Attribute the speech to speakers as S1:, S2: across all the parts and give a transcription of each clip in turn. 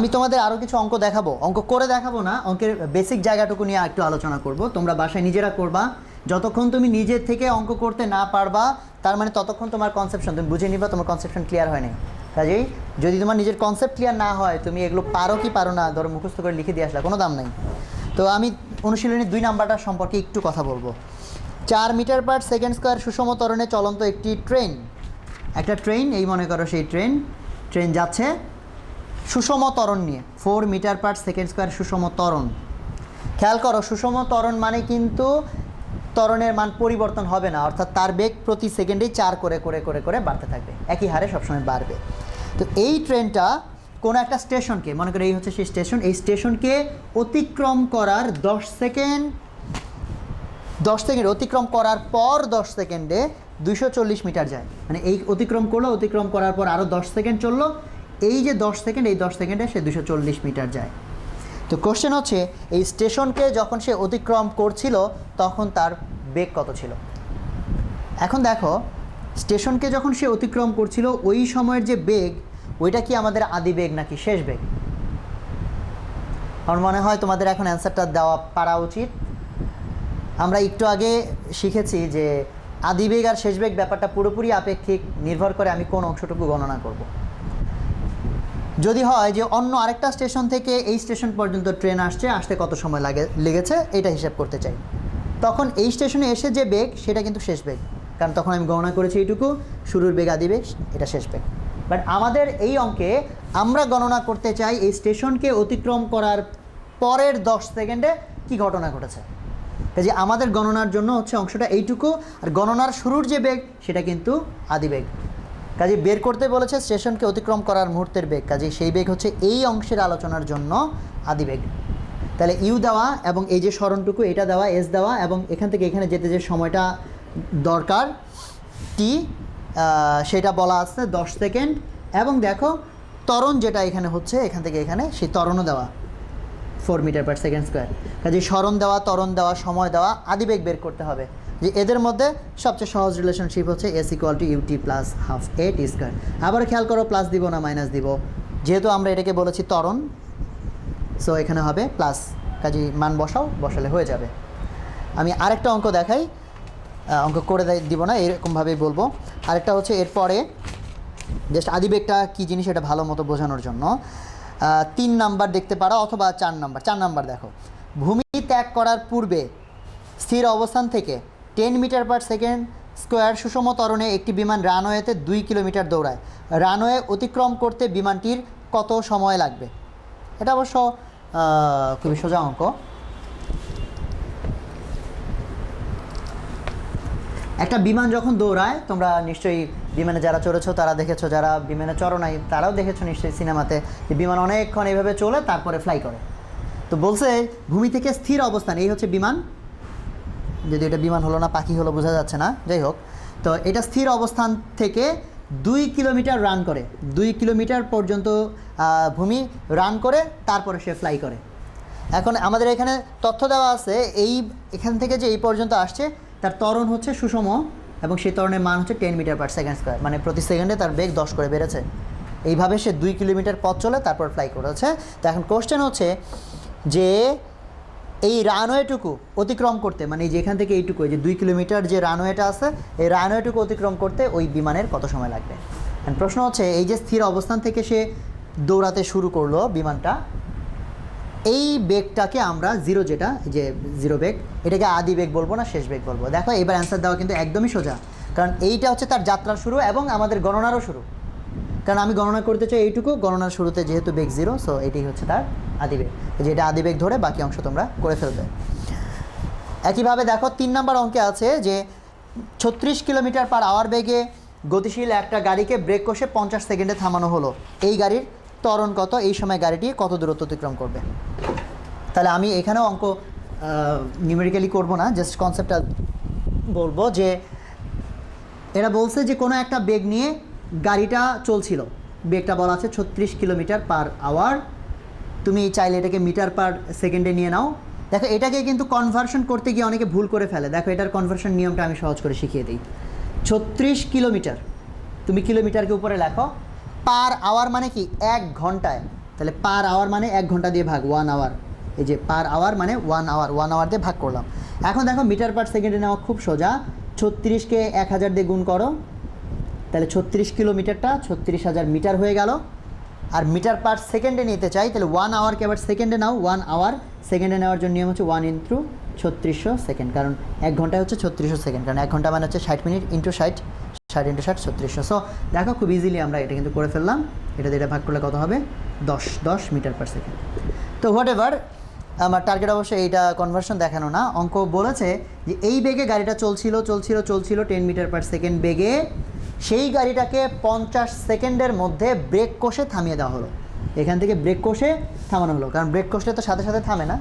S1: আমি তোমাদের আরও কিছু অঙ্ক দেখাবো। অঙ্ক করে দেখাবো না, অঙ্কের বেসিক জায়গাটুকু নিয়ে একটু আলোচনা করব। তোমরা বাসায় নিজেরা করবা। যতক্ষণ তুমি নিজের থেকে অঙ্ক করতে না পারবা, তার মানে ততক্ষণ তোমার কনসেপশন তুমি বুঝে নিবা তোমার কনসেপশন ক্লিয়ার হয় নাই কাজেই যদি তোমার নিজের কনসেপ্ট ক্লিয়ার না হয়, তুমি এগুলো পারো কি পারো না, ধরো মুখস্থ করে লিখে দিয়ে আসলা কোনো দাম নাই। তো আমি অনুশীলনী দুই নাম্বারটা সম্পর্কে একটু কথা বলব। চার মিটার পার সেকেন্ড স্কোয়ার সুষম তরণে চলন্ত একটি ট্রেন। একটা ট্রেন, এই মনে করো সেই ট্রেন। ট্রেন যাচ্ছে। সুষম ত্বরণ নিয়ে four metre per second square সুষম ত্বরণ। খেয়াল করো, সুষম ত্বরণ মানে কিন্তু ত্বরণের মান পরিবর্তন হবে না, অর্থাৎ তার বেগ প্রতি সেকেন্ডেই চার করে করে করে করে বাড়তে থাকবে, একই হারে সবসময় বাড়বে। তো এই ট্রেনটা কোনো একটা স্টেশনকে, মনে করো এই হচ্ছে সেই স্টেশন, এই স্টেশনকে অতিক্রম করার দশ সেকেন্ড দশ সেকেন্ড অতিক্রম করার পর দশ সেকেন্ডে দুশো মিটার যায়। মানে এই অতিক্রম করল, অতিক্রম করার পর আরও দশ সেকেন্ড চলল এই যে দশ সেকেন্ড, এই দশ সেকেন্ডে সে দুশো চল্লিশ মিটার যায়। তো কোশ্চেন হচ্ছে, এই স্টেশনকে যখন সে অতিক্রম করছিল, তখন তার বেগ কত ছিল? এখন দেখো, স্টেশনকে যখন সে অতিক্রম করছিল, ওই সময়ের যে বেগ, ওইটা কি আমাদের আদি বেগ নাকি শেষ বেগ? আমার মনে হয় তোমাদের এখন অ্যান্সারটা দেওয়া পারা উচিত। আমরা একটু আগে শিখেছি যে আদিবেগ আর শেষ বেগ ব্যাপারটা পুরোপুরি আপেক্ষিক, নির্ভর করে আমি কোন অংশটুকু গণনা করব। যদি হয় যে অন্য আরেকটা স্টেশন থেকে এই স্টেশন পর্যন্ত ট্রেন আসছে, আসতে কত সময় লাগে, লেগেছে, এটা হিসাব করতে চাই। তখন এই স্টেশনে এসে যে বেগ, সেটা কিন্তু শেষ বেগ। কারণ তখন আমি গণনা করেছি এইটুকু, শুরুর বেগ, আদি বেগ, এটা শেষ বেগ। বাট আমাদের এই অঙ্কে আমরা গণনা করতে চাই এই স্টেশনকে অতিক্রম করার পরের দশ সেকেন্ডে কি ঘটনা ঘটেছে। কাজে আমাদের গণনার জন্য হচ্ছে অংশটা এইটুকু, আর গণনার শুরুর যে বেগ, সেটা কিন্তু আদি বেগ। কাজে বের করতে বলেছে, স্টেশনকে অতিক্রম করার মুহূর্তের বেগ। কাজে সেই বেগ হচ্ছে এই অংশের আলোচনার জন্য আদি বেগ। তাহলে ইউ দেওয়া এবং এই যে স্মরণটুকু, এটা দেওয়া, এস দেওয়া এবং এখান থেকে এখানে যেতে যে সময়টা দরকার, টি সেটা বলা আছে দশ সেকেন্ড এবং দেখো ত্বরণ যেটা এখানে হচ্ছে, এখান থেকে এখানে সেই ত্বরণও দেওয়া four metre per second square কাজে স্মরণ দেওয়া, ত্বরণ দেওয়া, সময় দেওয়া আদিবেগ বের করতে হবে। যে এদের মধ্যে সবচেয়ে সহজ রিলেশনশিপ হচ্ছে S equal to U T plus half A T square আবার খেয়াল করো প্লাস দিব না মাইনাস দিব। যেহেতু আমরা এটাকে বলেছি তরণ সো এখানে হবে প্লাস কাজে মান বসাও, বসালে হয়ে যাবে। আমি আরেকটা অঙ্ক দেখাই। অঙ্ক করে দিব না, এরকমভাবেই বলব। আরেকটা হচ্ছে এরপরে জাস্ট আদিবেগটা কী জিনিস এটা ভালো মতো বোঝানোর জন্য। তিন নাম্বার দেখতে পারো অথবা চার নাম্বার। চার নাম্বার দেখো। ভূমি ত্যাগ করার পূর্বে স্থির অবস্থান থেকে ten metre per second square সুষম তরণে একটি বিমান রানওয়েতে দুই কিলোমিটার দৌড়ায়। রানওয়ে অতিক্রম করতে বিমানটির কত সময় লাগবে? এটা অবশ্য খুবই সোজা অঙ্ক। একটা বিমান যখন দৌড়ায়, তোমরা নিশ্চয়ই বিমানে যারা চড়েছো, তারা দেখেছ, যারা বিমানে চড়ো নাই, তারাও দেখেছ নিশ্চয়ই সিনেমাতে যে বিমান অনেকক্ষণ এইভাবে চলে, তারপরে ফ্লাই করে। তো বলছে, ভূমি থেকে স্থির অবস্থান, এই হচ্ছে বিমান। যদি এটা বিমান হলো না, পাখি হলো, বোঝা যাচ্ছে না। যাই হোক, তো এটা স্থির অবস্থান থেকে দুই কিলোমিটার রান করে। দুই কিলোমিটার পর্যন্ত ভূমি রান করে, তারপরে সে ফ্লাই করে। এখন আমাদের এখানে তথ্য দেওয়া আছে, এই, এখান থেকে যে এই পর্যন্ত আসছে, তার ত্বরণ হচ্ছে সুষম এবং সেই ত্বরণের মান হচ্ছে ten metre per second square মানে প্রতি সেকেন্ডে তার বেগ দশ করে বেড়েছে। এইভাবে সে দুই কিলোমিটার পথ চলে, তারপর ফ্লাই করেছে। তো এখন কোশ্চেন হচ্ছে যে এই রানওয়েটুকু অতিক্রম করতে মানে এই যে এখান থেকে এইটুকু, এই যে দুই কিলোমিটার যে রানওয়েটা আছে, এই রানওয়েটুকু অতিক্রম করতে ওই বিমানের কত সময় লাগবে? প্রশ্ন হচ্ছে, এই যে স্থির অবস্থান থেকে সে দৌড়াতে শুরু করল বিমানটা, এই বেগটাকে আমরা জিরো যেটা যে জিরো বেগ, এটাকে আদি বেগ বলব না, শেষ বেগ বলব। দেখো, এবার অ্যান্সার দেওয়া কিন্তু একদমই সোজা, কারণ এইটা হচ্ছে তার যাত্রার শুরু এবং আমাদের গণনারও শুরু। কারণ আমি গণনা করতে চাই এইটুকু। গণনার শুরুতে যেহেতু বেগ জিরো সো এটাই হচ্ছে তার আদিবেগ যেটা আদিবেগ ধরে বাকি অংশ তোমরা করে ফেলবে। একইভাবে দেখো তিন নম্বর অঙ্কে আছে যে ছত্রিশ কিলোমিটার পার আওয়ার বেগে গতিশীল একটা গাড়িকে ব্রেক কষে পঞ্চাশ সেকেন্ডে থামানো হলো। এই গাড়ির ত্বরণ কত? এই সময় গাড়িটি কত দূরত্ব অতিক্রম করবে? তাহলে আমি এখানেও অঙ্ক নিউমেরিক্যালি করব না জাস্ট কনসেপ্টটা বলব যে এরা বলছে যে কোনো একটা বেগ নিয়ে গাড়িটা চলছিল। বেগটা বলা আছে ছত্রিশ কিলোমিটার পার আওয়ার। তুমি চাইলে এটাকে মিটার পার সেকেন্ডে নিয়ে নাও। দেখো, এটাকে কিন্তু কনভার্সন করতে গিয়ে অনেকে ভুল করে ফেলে। দেখো, এটার কনভার্সন নিয়মটা আমি সহজ করে শিখিয়ে দিই। ছত্রিশ কিলোমিটার। তুমি কিলোমিটারকে উপরে লেখো। পার আওয়ার মানে কি? এক ঘন্টায়। তাহলে পার আওয়ার মানে এক ঘণ্টা দিয়ে ভাগ ওয়ান আওয়ার এই যে পার আওয়ার মানে ওয়ান আওয়ার ওয়ান আওয়ার দিয়ে ভাগ করলাম। এখন দেখো, মিটার পার সেকেন্ডে নেওয়া খুব সোজা। ছত্রিশকে এক হাজার দিয়ে গুণ করো। তাহলে ছত্রিশ কিলোমিটারটা ছত্রিশ হাজার মিটার হয়ে গেল। আর মিটার পার সেকেন্ডে নিতে চাই, তাহলে ওয়ান আওয়ারকে আবার সেকেন্ডে নাও ওয়ান আওয়ার সেকেন্ডে নেওয়ার জন্য নিয়ম হচ্ছে ওয়ান ইন্টু ছত্রিশশো সেকেন্ড, কারণ এক ঘন্টায় হচ্ছে ছত্রিশশো সেকেন্ড, কারণ এক ঘণ্টা মানে হচ্ছে ষাট মিনিট ইন্টু ষাট ষাট ইন্টু ষাট, ছত্রিশশো। সো দেখো খুব ইজিলি আমরা এটা কিন্তু করে ফেললাম। এটা দিয়ে ভাগ করলে কত হবে? দশ দশ মিটার পার সেকেন্ড তো হোয়াট এভার আমার টার্গেট অবশ্যই এইটা কনভার্সন দেখানো না। অঙ্ক বলেছে যে এই বেগে গাড়িটা চলছিল চলছিল চলছিল টেন মিটার পার সেকেন্ড বেগে সেই গাড়িটাকে পঞ্চাশ সেকেন্ডের মধ্যে ব্রেক কষে থামিয়ে দেওয়া হলো। এখান থেকে ব্রেক কষে থামানো হলো, কারণ ব্রেক কষলে তো সাথে সাথে থামে না।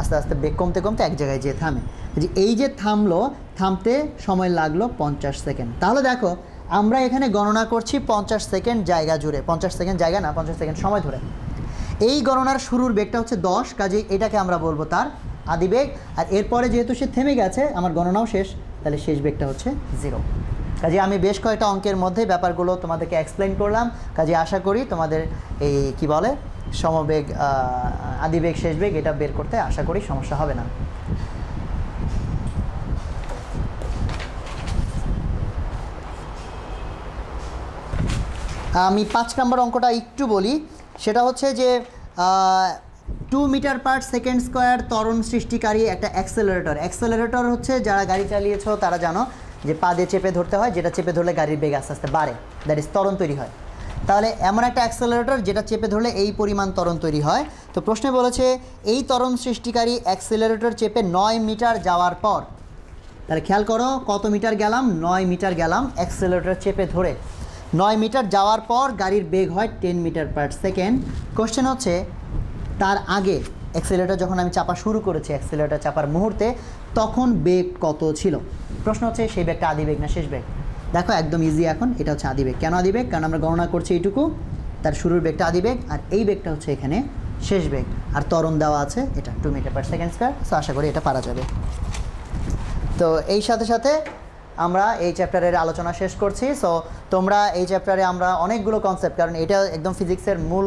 S1: আস্তে আস্তে ব্রেক কমতে কমতে এক জায়গায় যেয়ে থামে। যে এই যে থামলো, থামতে সময় লাগল পঞ্চাশ সেকেন্ড। তাহলে দেখো, আমরা এখানে গণনা করছি পঞ্চাশ সেকেন্ড জায়গা জুড়ে, পঞ্চাশ সেকেন্ড জায়গা না, পঞ্চাশ সেকেন্ড সময় ধরে। এই গণনার শুরুর বেগটা হচ্ছে দশ কাজে এটাকে আমরা বলব তার আদি বেগ। আর এরপরে যেহেতু সে থেমে গেছে, আমার গণনাও শেষ, তাহলে শেষ বেগটা হচ্ছে জিরো। কাজে আমি বেশ কয়েকটা অঙ্কের মধ্যে ব্যাপারগুলো তোমাদেরকে এক্সপ্লেন করলাম। কাজে আশা করি তোমাদের এই কি বলে সমবেগ আহ, আদি বেগ শেষ বেগ এটা বের করতে আশা করি সমস্যা হবে না। আমি পাঁচ নম্বর অঙ্কটা একটু বলি। সেটা হচ্ছে যে two metre per second square তরণ সৃষ্টিকারী একটা অ্যাক্সেলারেটর অ্যাক্সেলারেটর হচ্ছে যারা গাড়ি চালিয়েছো তারা জানো যে পা দিয়ে চেপে ধরতে হয়, যেটা চেপে ধরলে গাড়ির বেগ আস্তে আস্তে বাড়ে। দ্যাট ইজ তরণ তৈরি হয়। তাহলে এমন একটা অ্যাক্সেলারেটর যেটা চেপে ধরলে এই পরিমাণ ত্বরণ তৈরি হয়। তো প্রশ্নে বলেছে, এই তরণ সৃষ্টিকারী অ্যাক্সেলারেটর চেপে নয় মিটার যাওয়ার পর, তাহলে খেয়াল করো, কত মিটার গেলাম? নয় মিটার গেলাম অ্যাক্সেলেটর চেপে ধরে। নয় মিটার যাওয়ার পর গাড়ির বেগ হয় ten metre per second question হচ্ছে, তার আগে অ্যাক্সেলেটার যখন আমি চাপা শুরু করেছি অ্যাক্সেলেটার চাপার মুহূর্তে, তখন বেগ কত ছিল? প্রশ্ন হচ্ছে, সেই বেগটা আদি বেগ না শেষ বেগ দেখো, একদম ইজি এখন, এটা হচ্ছে আদি বেগ কেন আদি বেগ কারণ আমরা গণনা করছি এইটুকু, তার শুরুর বেগটা আদি বেগ আর এই বেগটা হচ্ছে এখানে শেষ বেগ আর তরণ দেওয়া আছে, এটা two metre per second square so আশা করি এটা পারা যাবে। তো এই সাথে সাথে আমরা এই চ্যাপ্টারের আলোচনা শেষ করছি। সো তোমরা এই চ্যাপ্টারে আমরা অনেকগুলো কনসেপ্ট কারণ এটা একদম ফিজিক্সের মূল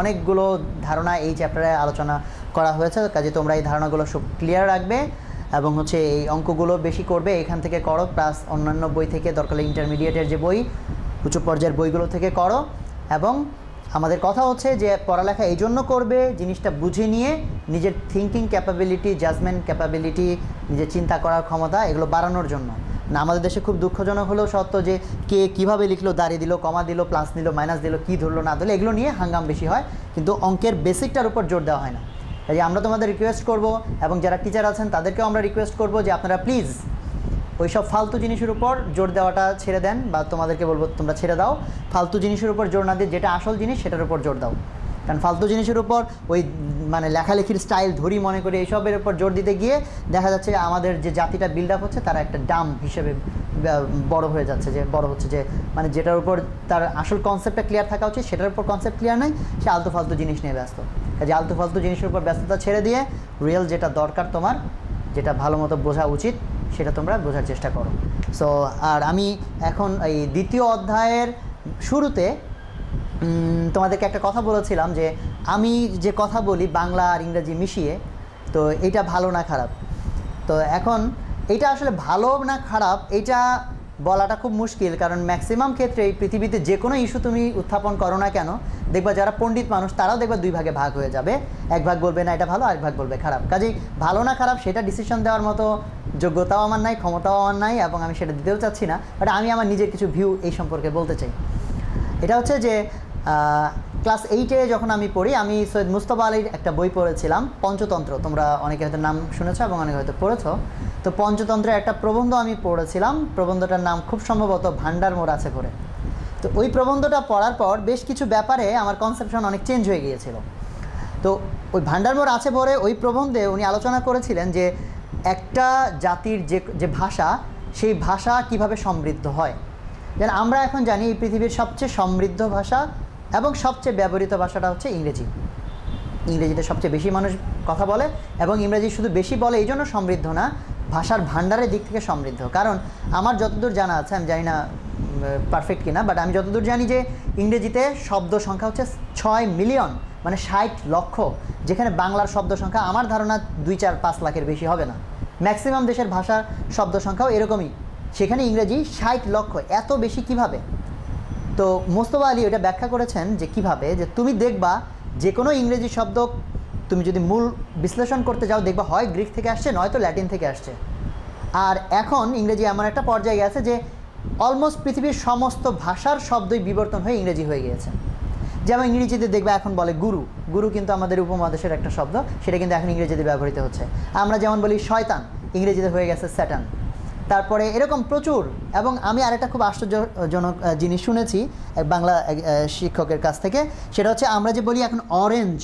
S1: অনেকগুলো ধারণা এই চ্যাপ্টারে আলোচনা করা হয়েছে। কাজে তোমরা এই ধারণাগুলো সব ক্লিয়ার রাখবে। এবং হচ্ছে এই অঙ্কগুলো বেশি করবে, এখান থেকে করো প্লাস অন্যান্য বই থেকে দরকার ইন্টারমিডিয়েটের যে বই, উচ্চ পর্যায়ের বইগুলো থেকে করো। এবং আমাদের কথা হচ্ছে যে পড়ালেখা এই জন্য করবে, জিনিসটা বুঝে নিয়ে নিজের থিঙ্কিং ক্যাপাবিলিটি জাজমেন্ট ক্যাপাবিলিটি নিজের চিন্তা করার ক্ষমতা এগুলো বাড়ানোর জন্য। না, আমাদের দেশে খুব দুঃখজনক হলেও সত্য যে কে কীভাবে লিখলো দাঁড়িয়ে দিল, কমা দিল প্লাস দিল মাইনাস দিল, কী ধরলো, না ধরলো, এগুলো নিয়ে হাঙ্গাম বেশি হয়। কিন্তু অঙ্কের বেসিকটার উপর জোর দেওয়া হয় না। কাজে আমরা তোমাদের রিকোয়েস্ট করব এবং যারা টিচার আছেন, তাদেরকেও আমরা রিকোয়েস্ট করব যে আপনারা প্লিজ ওই সব ফালতু জিনিসের উপর জোর দেওয়াটা ছেড়ে দেন বা তোমাদেরকে বলব তোমরা ছেড়ে দাও। ফালতু জিনিসের উপর জোর না দিয়ে যেটা আসল জিনিস সেটার উপর জোর দাও। কারণ ফালতু জিনিসের উপর ওই মানে লেখালেখির স্টাইল ধরি মনে করে এইসবের উপর জোর দিতে গিয়ে দেখা যাচ্ছে আমাদের যে জাতিটা বিল্ড আপ হচ্ছে, তারা একটা ডাম হিসেবে বড় হয়ে যাচ্ছে যে, বড় হচ্ছে যে মানে যেটার উপর তার আসল কনসেপ্টটা ক্লিয়ার থাকা উচিত, সেটার উপর কনসেপ্ট ক্লিয়ার নেই, সে আলতু ফালতু জিনিস নিয়ে ব্যস্ত। কাজে আলতু ফালতু জিনিসের উপর ব্যস্ততা ছেড়ে দিয়ে রিয়েল যেটা দরকার তোমার, যেটা ভালো মতো বোঝা উচিত, সেটা তোমরা বোঝার চেষ্টা করো। সো আর আমি এখন এই দ্বিতীয় অধ্যায়ের শুরুতে তোমাদেরকে একটা কথা বলেছিলাম যে আমি যে কথা বলি বাংলা আর ইংরেজি মিশিয়ে, তো এটা ভালো না খারাপ? তো এখন এটা আসলে ভালো না খারাপ? এটা বলাটা খুব মুশকিল, কারণ ম্যাক্সিমাম ক্ষেত্রে এই পৃথিবীতে যে কোনো ইস্যু তুমি উত্থাপন করো না কেন, দেখবা যারা পণ্ডিত মানুষ তারাও দেখবা দুই ভাগে ভাগ হয়ে যাবে। এক ভাগ বলবে না এটা ভালো, আরেক ভাগ বলবে খারাপ। কাজেই ভালো না খারাপ সেটা ডিসিশন দেওয়ার মতো যোগ্যতাও আমার নাই, ক্ষমতাও আমার নাই, এবং আমি সেটা দিতেও চাচ্ছি না। বাট আমি আমার নিজের কিছু ভিউ এই সম্পর্কে বলতে চাই। এটা হচ্ছে যে ক্লাস এইটে যখন আমি পড়ি, আমি সৈয়দ মুস্তফা আলীর একটা বই পড়েছিলাম, পঞ্চতন্ত্র। তোমরা অনেকে হয়তো নাম শুনেছো এবং অনেকে হয়তো পড়েছ। তো পঞ্চতন্ত্রের একটা প্রবন্ধ আমি পড়েছিলাম। প্রবন্ধটার নাম খুব সম্ভবত ভান্ডার মোড় আছে করে। তো ওই প্রবন্ধটা পড়ার পর বেশ কিছু ব্যাপারে আমার কনসেপশন অনেক চেঞ্জ হয়ে গিয়েছিল। তো ওই ভান্ডারমোড় আছে পরে ওই প্রবন্ধে উনি আলোচনা করেছিলেন যে একটা জাতির যে যে ভাষা, সেই ভাষা কীভাবে সমৃদ্ধ হয়। যেন আমরা এখন জানি এই পৃথিবীর সবচেয়ে সমৃদ্ধ ভাষা এবং সবচেয়ে ব্যবহৃত ভাষাটা হচ্ছে ইংরেজি। ইংরেজিতে সবচেয়ে বেশি মানুষ কথা বলে এবং ইংরেজি শুধু বেশি বলে এই জন্য সমৃদ্ধ না, ভাষার ভাণ্ডারের দিক থেকে সমৃদ্ধ। কারণ আমার যতদূর জানা আছে, আমি জানি না পারফেক্ট কিনা বাট আমি যতদূর জানি যে ইংরেজিতে শব্দ সংখ্যা হচ্ছে ছয় মিলিয়ন মানে ষাট লক্ষ, যেখানে বাংলার শব্দ সংখ্যা আমার ধারণা দুই চার পাঁচ লাখের বেশি হবে না। ম্যাক্সিমাম দেশের ভাষার শব্দ সংখ্যাও এরকমই, সেখানে ইংরেজি ষাট লক্ষ, এত বেশি কীভাবে? তো মোস্তফা আলী এটা ব্যাখ্যা করেছেন যে কীভাবে, যে তুমি দেখবা যে কোনো ইংরেজি শব্দ তুমি যদি মূল বিশ্লেষণ করতে যাও, দেখবা হয় গ্রিক থেকে আসছে, নয়তো ল্যাটিন থেকে আসছে। আর এখন ইংরেজি এমন একটা পর্যায়ে গেছে যে অলমোস্ট পৃথিবীর সমস্ত ভাষার শব্দই বিবর্তন হয়ে ইংরেজি হয়ে গিয়েছে। যেমন ইংরেজিতে দেখবে এখন বলে গুরু। গুরু কিন্তু আমাদের উপমহাদেশের একটা শব্দ, সেটা কিন্তু এখন ইংরেজিতে ব্যবহৃত হচ্ছে। আমরা যেমন বলি শয়তান, ইংরেজিতে হয়ে গেছে স্যাটান। তারপরে এরকম প্রচুর, এবং আমি আরেকটা খুব আশ্চর্যজনক জিনিস শুনেছি বাংলা শিক্ষকের কাছ থেকে, সেটা হচ্ছে আমরা যে বলি এখন অরেঞ্জ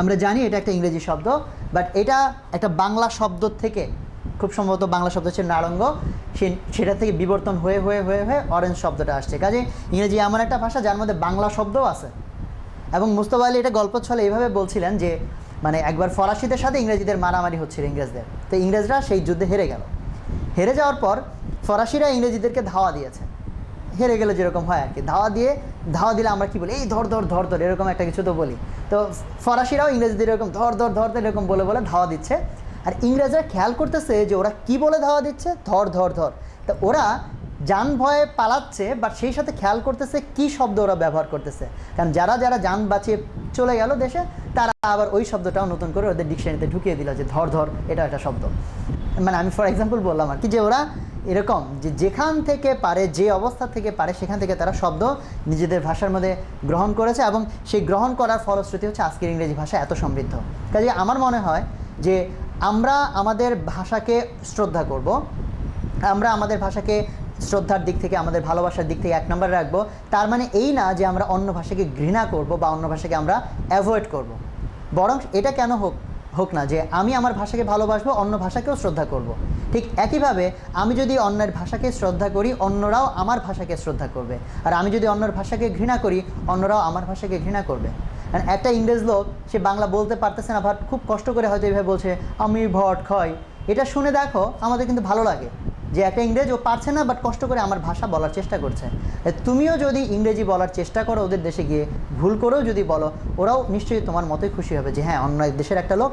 S1: আমরা জানি এটা একটা ইংরেজি শব্দ বাট এটা একটা বাংলা শব্দ থেকে, খুব সম্ভবত বাংলা শব্দ হচ্ছে নারঙ্গ সেটা থেকে বিবর্তন হয়ে হয়ে হয়ে হয়ে অরেঞ্জ শব্দটা আসছে। কাজে ইংরেজি এমন একটা ভাষা যার মধ্যে বাংলা শব্দও আছে। এবং মুস্তফা আলী এটা গল্প ছলে এইভাবে বলছিলেন যে মানে একবার ফরাসিদের সাথে ইংরেজিদের মারামারি হচ্ছিল ইংরেজদের, তো ইংরেজরা সেই যুদ্ধে হেরে গেল। হেরে যাওয়ার পর ফরাসিরা ইংরেজিদেরকে ধাওয়া দিয়েছে। হেরে গেলে যেরকম হয় আর কি। ধাওয়া দিয়ে, ধাওয়া দিলে আমরা কি বলি? এই ধর ধর ধর ধর, এরকম একটা কিছু তো বলি। তো ফরাসিরাও ইংরেজিদের এরকম ধর ধর ধর ধর, এরকম বলে বলে ধাওয়া দিচ্ছে। আর ইংরেজরা খেয়াল করতেছে যে ওরা কি বলে ধাওয়া দিচ্ছে? ধর ধর ধর। তা ওরা যান ভয়ে পালাচ্ছে বাট সেই সাথে খেয়াল করতেছে কি শব্দ ওরা ব্যবহার করতেছে। কারণ যারা যারা যান বাঁচিয়ে চলে গেল দেশে, তারা আবার ওই শব্দটাও নতুন করে ওদের ডিকশনারিতে ঢুকিয়ে দিল যে ধর ধর, এটা একটা শব্দ। মানে আমি ফর এক্সাম্পল বললাম আর কি যে ওরা এরকম যে যেখান থেকে পারে, যে অবস্থা থেকে পারে, সেখান থেকে তারা শব্দ নিজেদের ভাষার মধ্যে গ্রহণ করেছে এবং সেই গ্রহণ করার ফলশ্রুতি হচ্ছে আজকের ইংরেজি ভাষা এত সমৃদ্ধ কাজে আমার মনে হয় যে আমরা আমাদের ভাষাকে শ্রদ্ধা করব, আমরা আমাদের ভাষাকে শ্রদ্ধার দিক থেকে, আমাদের ভালোবাসার দিক থেকে এক নম্বরে রাখব তার মানে এই না যে আমরা অন্য ভাষাকে ঘৃণা করব বা অন্য ভাষাকে আমরা অ্যাভয়েড করব। বরং এটা কেন হোক হোক না, যে আমি আমার ভাষাকে ভালোবাসবো, অন্য ভাষাকেও শ্রদ্ধা করব। ঠিক একইভাবে আমি যদি অন্যের ভাষাকে শ্রদ্ধা করি, অন্যরাও আমার ভাষাকে শ্রদ্ধা করবে। আর আমি যদি অন্যের ভাষাকে ঘৃণা করি, অন্যরাও আমার ভাষাকে ঘৃণা করবে। কারণ একটা ইংরেজ লোক, সে বাংলা বলতে পারতেছে না ভাট খুব কষ্ট করে হয়তো এইভাবে বলছে, আমি ভট খয় এটা শুনে দেখো, আমাদের কিন্তু ভালো লাগে। যে একটা ইংরেজ ও পারছে না বাট কষ্ট করে আমার ভাষা বলার চেষ্টা করছে। তুমিও যদি ইংরেজি বলার চেষ্টা করো ওদের দেশে গিয়ে, ভুল করেও যদি বলো, ওরাও নিশ্চয়ই তোমার মতোই খুশি হবে যে হ্যাঁ অন্য দেশের একটা লোক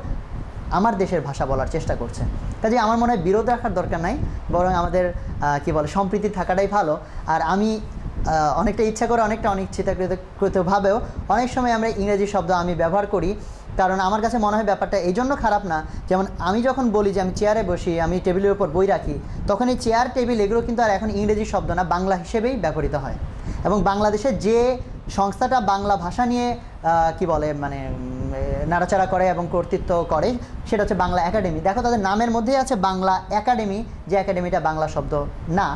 S1: আমার দেশের ভাষা বলার চেষ্টা করছে। কাজে আমার মনে হয় বিরোধ রাখার দরকার নাই, বরং আমাদের কি বলে, সম্প্রীতি থাকাটাই ভালো। আর আমি অনেকটা ইচ্ছা করে, অনেকটা অনিচ্ছিতভাবেও অনেক সময় আমরা ইংরেজি শব্দ আমি ব্যবহার করি কারণ আমার কাছে মনে হয় ব্যাপারটা এই জন্য খারাপ না। যেমন আমি যখন বলি যে আমি চেয়ারে বসি, আমি টেবিলের উপর বই রাখি, তখন এই চেয়ার টেবিল এগুলো কিন্তু আর এখন ইংরেজি শব্দ না, বাংলা হিসেবেই ব্যবহৃত হয়। এবং বাংলাদেশে যে সংস্থাটা বাংলা ভাষা নিয়ে কি বলে মানে নাড়াচাড়া করে এবং কর্তৃত্ব করে, সেটা হচ্ছে বাংলা একাডেমি দেখো তাদের নামের মধ্যেই আছে বাংলা একাডেমি যে একাডেমিটা বাংলা শব্দ না।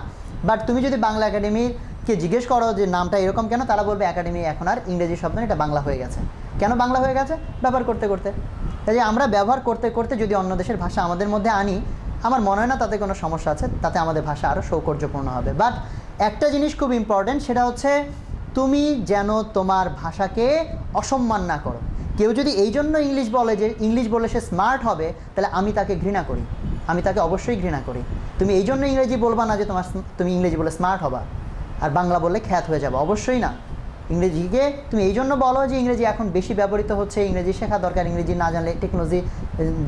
S1: বাট তুমি যদি বাংলা একাডেমিকে জিজ্ঞেস করো যে নামটা এরকম কেন, তারা বলবে একাডেমি এখন আর ইংরেজি শব্দ এটা বাংলা হয়ে গেছে। কেন বাংলা হয়ে গেছে? ব্যবহার করতে করতে। কাজে আমরা ব্যবহার করতে করতে যদি অন্য দেশের ভাষা আমাদের মধ্যে আনি, আমার মনে হয় না তাতে কোনো সমস্যা আছে, তাতে আমাদের ভাষা আরও সৌকর্যপূর্ণ হবে। বাট একটা জিনিস খুব ইম্পর্ট্যান্ট সেটা হচ্ছে তুমি যেন তোমার ভাষাকে অসম্মান না করো। কেউ যদি এই জন্য ইংলিশ বলে যে, ইংলিশ বলে সে স্মার্ট হবে, তাহলে আমি তাকে ঘৃণা করি। আমি তাকে অবশ্যই ঘৃণা করি। তুমি এই জন্য ইংরেজি বলবা না যে তোমার তুমি ইংরেজি বলে স্মার্ট হবা। আর বাংলা বললে খ্যাত হয়ে যাবে। অবশ্যই না। ইংরেজিকে তুমি এই জন্য বলো যে ইংরেজি এখন বেশি ব্যবহৃত হচ্ছে, ইংরেজি শেখা দরকার, ইংরেজি না জানলে টেকনোলজি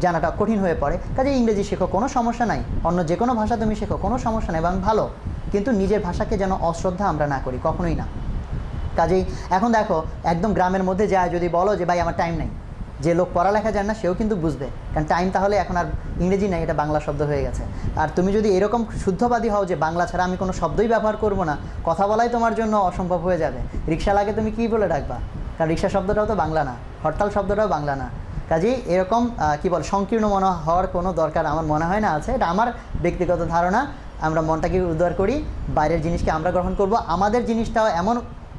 S1: জানাটা কঠিন হয়ে পড়ে। কাজে ইংরেজি শেখো, কোনো সমস্যা নাই। অন্য যে কোনো ভাষা তুমি শেখো, কোনো সমস্যা নাই, এবং ভালো। কিন্তু নিজের ভাষাকে যেন অশ্রদ্ধা আমরা না করি, কখনোই না। কাজেই এখন দেখো, একদম গ্রামের মধ্যে যায়, যদি বলো যে, ভাই, আমার টাইম নেই। যে লোক পড়ালেখা জানে না, সেও কিন্তু বুঝবে। কারণ টাইম তাহলে এখন আর ইংরেজি নেই, এটা বাংলা শব্দ হয়ে গেছে। আর তুমি যদি এরকম শুদ্ধবাদী হও যে বাংলা ছাড়া আমি কোনো শব্দই ব্যবহার করব না, কথা বলাই তোমার জন্য অসম্ভব হয়ে যাবে। রিক্সা লাগে তুমি কী বলে ডাকবা? কারণ রিক্সা শব্দটাও তো বাংলা না, হরতাল শব্দটাও বাংলা না। কাজেই এরকম কি বল, সংকীর্ণ মনে হওয়ার কোনো দরকার আমার মনে হয় না আছে। এটা আমার ব্যক্তিগত ধারণা। আমরা মনটাকে উদ্ধার করি, বাইরের জিনিসকে আমরা গ্রহণ করব। আমাদের জিনিসটাও এমন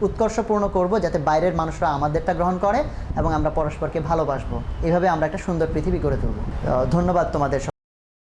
S1: উৎকর্ষপূর্ণ করব যাতে বাইরের মানুষরা আমাদেরটা গ্রহণ করে এবং আমরা পরস্পরকে ভালোবাসবো। এভাবে আমরা একটা সুন্দর পৃথিবী গড়ে তুলব। ধন্যবাদ তোমাদের